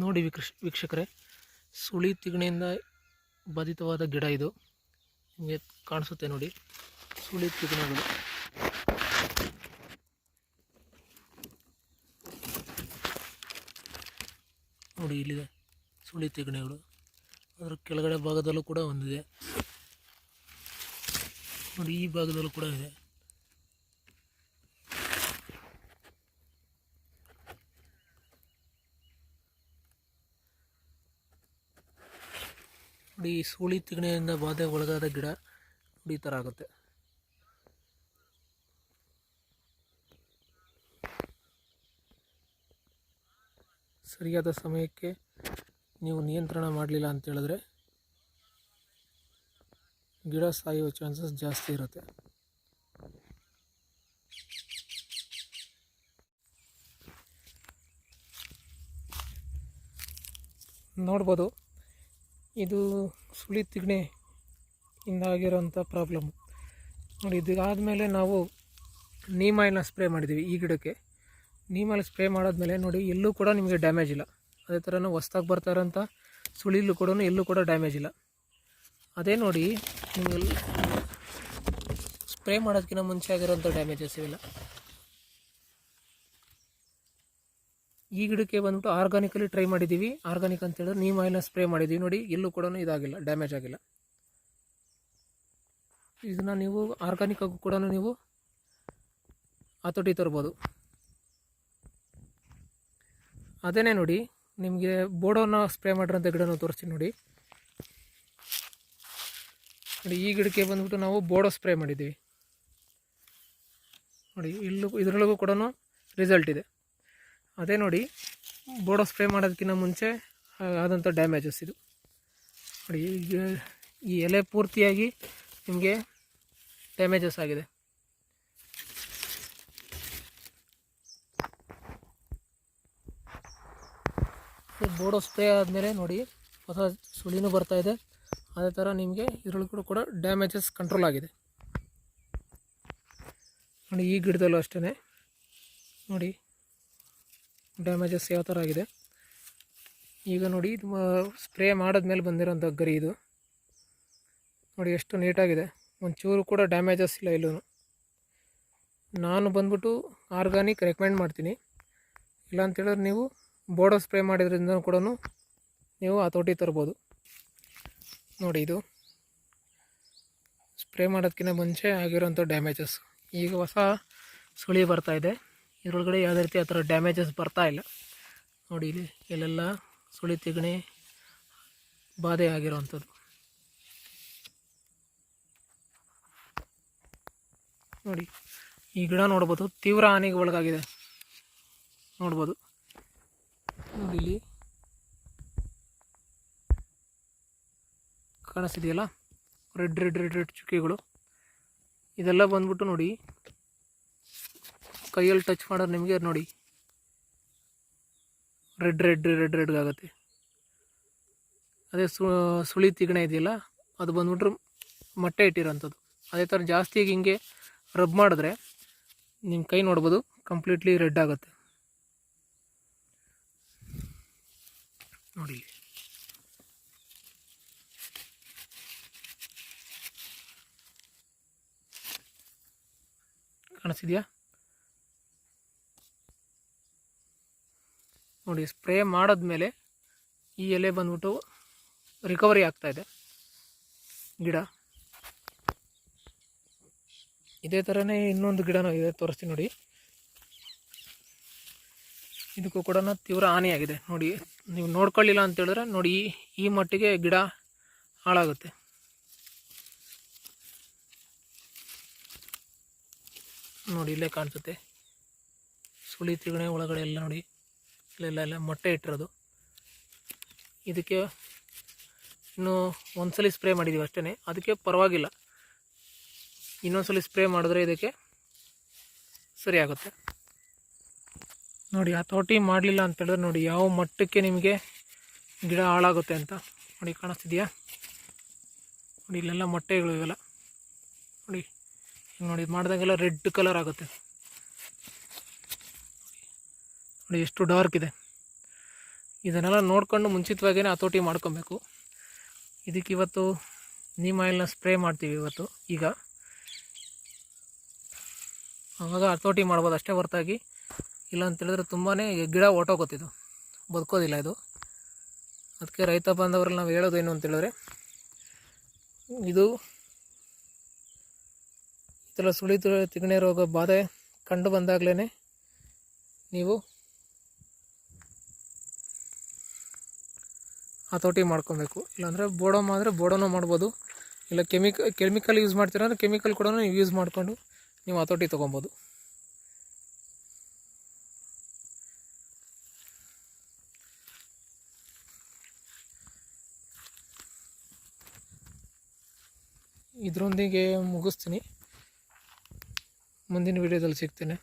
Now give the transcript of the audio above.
ನೋಡಿ ವೀಕ್ಷ ವೀಕ್ಷಕರೇ, ಸುಳಿ ತಿಗಣೆಯಿಂದ ಬಾಧಿತವಾದ ಗಿಡ ಇದು. ನಿಮಗೆ ಕಾಣಿಸುತ್ತೆ ನೋಡಿ, ಸುಳಿ ತಿಗಣೆಗಳು. ನೋಡಿ ಇಲ್ಲಿದೆ ಸುಳಿ ತಿಗಣೆಗಳು. ಅದರ ಕೆಳಗಡೆ ಭಾಗದಲ್ಲೂ ಕೂಡ ಒಂದಿದೆ. ನೋಡಿ ಈ ಭಾಗದಲ್ಲೂ ಕೂಡ ಇದೆ. ನೋಡಿ, ಸುಳಿ ತಿಗಣೆಯಿಂದ ಬಾಧೆ ಒಳಗಾದ ಗಿಡ ನೋಡಿ ಥರ ಆಗುತ್ತೆ. ಸರಿಯಾದ ಸಮಯಕ್ಕೆ ನೀವು ನಿಯಂತ್ರಣ ಮಾಡಲಿಲ್ಲ ಅಂತ ಹೇಳಿದ್ರೆ ಗಿಡ ಸಾಯುವ ಚಾನ್ಸಸ್ ಜಾಸ್ತಿ ಇರುತ್ತೆ. ನೋಡ್ಬೋದು. ಇದು ಸುಳಿ ತಿಗಣೆ ಇಂದ ಆಗಿರೋಂಥ ಪ್ರಾಬ್ಲಮ್ ನೋಡಿ ಇದಾದಮೇಲೆ ನಾವು ನೀಮ್ ಆಯಿಲ್ನ ಸ್ಪ್ರೇ ಮಾಡಿದ್ದೀವಿ ಈ ಗಿಡಕ್ಕೆ. ನೀಮ್ ಆಯಿಲ್ ಸ್ಪ್ರೇ ಮಾಡಾದ್ಮೇಲೆ ನೋಡಿ, ಎಲ್ಲೂ ಕೂಡ ನಿಮಗೆ ಡ್ಯಾಮೇಜ್ ಇಲ್ಲ. ಅದೇ ಥರ ಹೊಸ್ದಾಗಿ ಬರ್ತಾ ಇರೋಂಥ ಸುಳಿಲು ಕೂಡ ಎಲ್ಲೂ ಕೂಡ ಡ್ಯಾಮೇಜ್ ಇಲ್ಲ. ಅದೇ ನೋಡಿ, ನಿಮಗೆ ಸ್ಪ್ರೇ ಮಾಡೋದಕ್ಕಿಂತ ಮುಂಚೆ ಆಗಿರೋಂಥ ಡ್ಯಾಮೇಜಸ್ ಇವೆಲ್ಲ. ಈ ಗಿಡಕ್ಕೆ ಬಂದ್ಬಿಟ್ಟು ಆರ್ಗಾನಿಕಲಿ ಟ್ರೈ ಮಾಡಿದ್ದೀವಿ. ಆರ್ಗಾನಿಕ್ ಅಂತ ಹೇಳಿದ್ರೆ ನೀಮ್ ಆಯಿಲ್ನ ಸ್ಪ್ರೇ ಮಾಡಿದ್ದೀವಿ. ನೋಡಿ, ಎಲ್ಲೂ ಕೂಡ ಇದಾಗಿಲ್ಲ, ಡ್ಯಾಮೇಜ್ ಆಗಿಲ್ಲ. ಇದನ್ನು ನೀವು ಆರ್ಗಾನಿಕ್ ಕೂಡ ನೀವು ಹತೋಟಿ ತರ್ಬೋದು. ಅದೇನೇ ನೋಡಿ, ನಿಮಗೆ ಬೋಡೋನ ಸ್ಪ್ರೇ ಮಾಡಿರೋಂಥ ಗಿಡನ ತೋರಿಸ್ತೀನಿ ನೋಡಿ. ನೋಡಿ, ಈ ಗಿಡಕ್ಕೆ ಬಂದ್ಬಿಟ್ಟು ನಾವು ಬೋಡೋ ಸ್ಪ್ರೇ ಮಾಡಿದ್ದೀವಿ. ನೋಡಿ, ಇಲ್ಲೂ, ಇದರೊಳಗೂ ಕೂಡ ರಿಸಲ್ಟ್ ಇದೆ. ಅದೇ ನೋಡಿ ಬೋಡೋ ಸ್ಪ್ರೇ ಮಾಡೋದಕ್ಕಿಂತ ಮುಂಚೆ ಆದಂಥ ಡ್ಯಾಮೇಜಸ್ ಇದು. ನೋಡಿ, ಈಗ ಈ ಎಲೆ ಪೂರ್ತಿಯಾಗಿ ನಿಮಗೆ ಡ್ಯಾಮೇಜಸ್ ಆಗಿದೆ. ಬೋಡೋ ಸ್ಪ್ರೇ ಆದಮೇಲೆ ನೋಡಿ, ಹೊಸ ಸುಳಿನೂ ಬರ್ತಾ ಇದೆ. ಅದೇ ಥರ ನಿಮಗೆ ಇದರೊಳಗೂ ಕೂಡ ಡ್ಯಾಮೇಜಸ್ ಕಂಟ್ರೋಲ್ ಆಗಿದೆ. ನೋಡಿ, ಈ ಗಿಡದಲ್ಲೂ ಅಷ್ಟೇ ನೋಡಿ ಡ್ಯಾಮೇಜಸ್ ಯಾವ ಥರ ಆಗಿದೆ? ಈಗ ನೋಡಿ ಇದು ಸ್ಪ್ರೇ ಮಾಡಿದ್ಮೇಲೆ ಬಂದಿರೋಂಥ ಗರಿ ಇದು. ನೋಡಿ, ಎಷ್ಟು ನೀಟಾಗಿದೆ ಒಂಚೂರು ಕೂಡ ಡ್ಯಾಮೇಜಸ್ ಇಲ್ಲ ಇಲ್ಲೂ ನಾನು ಬಂದ್ಬಿಟ್ಟು ಆರ್ಗಾನಿಕ್ ರೆಕಮೆಂಡ್ ಮಾಡ್ತೀನಿ. ಇಲ್ಲ ಅಂತೇಳಿದ್ರೆ ನೀವು ಬೋಡೋ ಸ್ಪ್ರೇ ಮಾಡಿದ್ರಿಂದ ಕೂಡ ನೀವು ಹತೋಟಿ ತರ್ಬೋದು. ನೋಡಿ ಇದು. ಸ್ಪ್ರೇ ಮಾಡೋದಕ್ಕಿಂತ ಮುಂಚೆ ಆಗಿರೋಂಥ ಡ್ಯಾಮೇಜಸ್ ಈಗ ಹೊಸ ಸುಳಿ ಬರ್ತಾ ಇದೆ. ಇದರೊಳಗಡೆ ಯಾವುದೇ ರೀತಿ ಆ ಥರ ಡ್ಯಾಮೇಜಸ್ ಬರ್ತಾ ಇಲ್ಲ. ನೋಡಿ ಇಲ್ಲಿ ಇಲ್ಲೆಲ್ಲ ಸುಳಿ ತಿಗಣಿ ಬಾಧೆ ಆಗಿರುವಂಥದ್ದು. ನೋಡಿ, ಈ ಗಿಡ ನೋಡ್ಬೋದು, ತೀವ್ರ ಹಾನಿಗೆ ಒಳಗಾಗಿದೆ. ನೋಡ್ಬೋದು. ನೋಡಿ ಇಲ್ಲಿ ಕಾಣಿಸ್ತಿದೆಯಲ್ಲ? ರೆಡ್ ರೆಡ್ ರೆಡ್ ರೆಡ್ ಚುಕ್ಕಿಗಳು. ಇದೆಲ್ಲ ಬಂದ್ಬಿಟ್ಟು ನೋಡಿ ಕೈಯಲ್ಲಿ ಟಚ್ ಮಾಡೋರು ನಿಮಗೆ ನೋಡಿ. ರೆಡ್ ರೆಡ್ ರೆಡ್ ರೆಡ್ ಆಗುತ್ತೆ. ಅದೇ ಸುಳಿ ತಿಗಣೆ ಇದೆಯಲ್ಲ, ಅದು ಬಂದ್ಬಿಟ್ರೆ ಮೊಟ್ಟೆ ಇಟ್ಟಿರೋಂಥದ್ದು. ಅದೇ ಥರ ಜಾಸ್ತಿ ಹಿಂಗೆ ರಬ್ ಮಾಡಿದ್ರೆ ನಿಮ್ಮ ಕೈ ನೋಡ್ಬೋದು ಕಂಪ್ಲೀಟ್ಲಿ ರೆಡ್ ಆಗುತ್ತೆ. ನೋಡಿ ಕಾಣಿಸ್ತಿದ್ಯಾ? ನೋಡಿ ಸ್ಪ್ರೇ ಮಾಡಿದ್ಮೇಲೆ ಈ ಎಲೆ ಬಂದ್ಬಿಟ್ಟು ರಿಕವರಿ ಆಗ್ತಾ ಇದೆ. ಗಿಡ. ಇದೇ ಥರನೇ ಇನ್ನೊಂದು ಗಿಡನೂ ಇದೆ, ತೋರಿಸ್ತೀನಿ ನೋಡಿ. ಇದಕ್ಕೂ ಕೂಡ ತೀವ್ರ ಹಾನಿಯಾಗಿದೆ. ನೋಡಿ, ನೀವು ನೋಡ್ಕೊಳ್ಳಿಲ್ಲ ಅಂತೇಳಿದ್ರೆ ನೋಡಿ, ಈ ಈ ಮಟ್ಟಿಗೆ ಗಿಡ ಹಾಳಾಗುತ್ತೆ. ನೋಡಿ, ಇಲ್ಲೇ ಕಾಣಿಸುತ್ತೆ. ಸುಳಿ ತಿಗಣೆ ಒಳಗಡೆ ಎಲ್ಲ ನೋಡಿ. ಇಲ್ಲೆಲ್ಲ ಮೊಟ್ಟೆ ಇಟ್ಟಿರೋದು. ಇದಕ್ಕೆ ಇನ್ನೂ ಒಂದ್ಸಲಿ ಸ್ಪ್ರೇ ಮಾಡಿದ್ದೀವಿ ಅಷ್ಟೇ ಅದಕ್ಕೆ ಪರವಾಗಿಲ್ಲ. ಇನ್ನೊಂದ್ಸಲಿ ಸ್ಪ್ರೇ ಮಾಡಿದ್ರೆ ಇದಕ್ಕೆ ಸರಿ ಆಗುತ್ತೆ. ನೋಡಿ ಹತೋಟಿ ಮಾಡಲಿಲ್ಲ ಅಂತ ಹೇಳಿದ್ರೆ ನೋಡಿ, ಯಾವ ಮಟ್ಟಕ್ಕೆ ನಿಮಗೆ ಗಿಡ ಹಾಳಾಗುತ್ತೆ ಅಂತ ನೋಡಿ ಕಾಣಿಸ್ತಿದೆಯಾ? ನೋಡಿ, ಇಲ್ಲೆಲ್ಲ ಮೊಟ್ಟೆಗಳು ಇವೆಲ್ಲ ನೋಡಿ ನೋಡಿ, ಇದು ಮಾಡಿದಾಗೆಲ್ಲ ರೆಡ್ ಕಲರ್ ಆಗುತ್ತೆ. ನೋಡಿ, ಎಷ್ಟು ಡಾರ್ಕ್ ಇದೆ. ಇದನ್ನೆಲ್ಲ ನೋಡ್ಕೊಂಡು ಮುಂಚಿತವಾಗಿಯೇ ಹತೋಟಿ ಮಾಡ್ಕೊಬೇಕು. ಇದಕ್ಕೆ ಇವತ್ತು ನೀಮ್ ಆಯಿಲ್ನ ಸ್ಪ್ರೇ ಮಾಡ್ತೀವಿ ಇವತ್ತು, ಈಗ. ಆವಾಗ ಹತೋಟಿ ಮಾಡ್ಬೋದು, ಅಷ್ಟೇ ಹೊರತಾಗಿ. ಇಲ್ಲ ಅಂತೇಳಿದ್ರೆ ತುಂಬಾ ಗಿಡ ಹೊರ್ಟೋಗುತ್ತಿದ್ದು ಬದುಕೋದಿಲ್ಲ ಇದು. ಅದಕ್ಕೆ ರೈತ ಬಾಂಧವರಲ್ಲಿ ನಾವು ಹೇಳೋದೇನು ಅಂತೇಳಿದ್ರೆ ಇದು ಈ ಥರ ಸುಳಿ ತಿಗಣೆ ರೋಗ ಬಾಧೆ ಕಂಡು ಬಂದಾಗಲೇ ನೀವು ಹತೋಟಿ ಮಾಡ್ಕೊಬೇಕು. ಇಲ್ಲಾಂದರೆ ಬೋಡೋ ಆದರೆ ಬೋಡೋನೂ ಮಾಡ್ಬೋದು. ಇಲ್ಲ ಕೆಮಿಕ, ಕೆಮಿಕಲ್ ಯೂಸ್ ಮಾಡ್ತೀರ ಅಂದರೆ ಕೆಮಿಕಲ್ ಕೂಡ ನೀವು ಯೂಸ್ ಮಾಡಿಕೊಂಡು ನೀವು ಹತೋಟಿ ತೊಗೊಬೋದು. ಇದರೊಂದಿಗೆ ಮುಗಿಸ್ತೀನಿ. ಮುಂದಿನ ವಿಡಿಯೋದಲ್ಲಿ ಸಿಗ್ತೀನಿ.